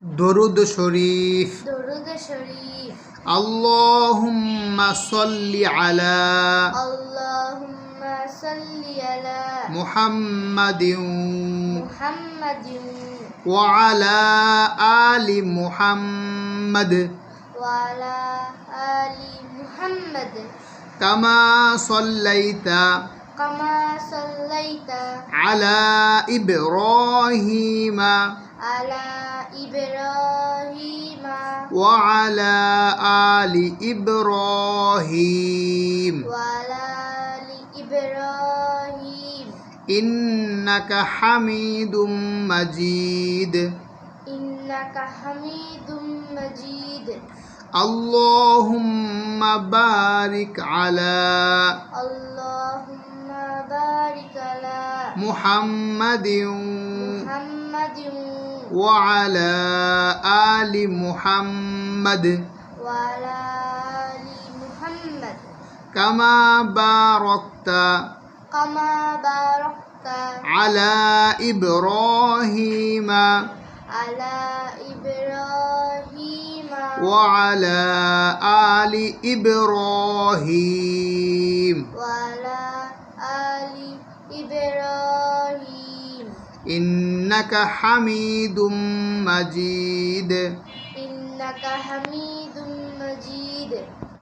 درود شريف درود شريف اللهم صل على اللهم صل على محمد. محمد. وعلى آل محمد. وعلى آل محمد. كما صليت كما صليت على إبراهيم. على إبراهيم. وعلى آل إبراهيم. وعلى آل إبراهيم. إنك حميد مجيد. إنك حميد مجيد. اللهم بارك على اللهم بارك على محمد. محمد وعلى آل محمد. وعلى آل محمد. كما باركت كما باركت على إبراهيم. على إبراهيم. وعلى آل إبراهيم. وعلى آل إبراهيم. إنك حميد مجيد. إنك حميد مجيد.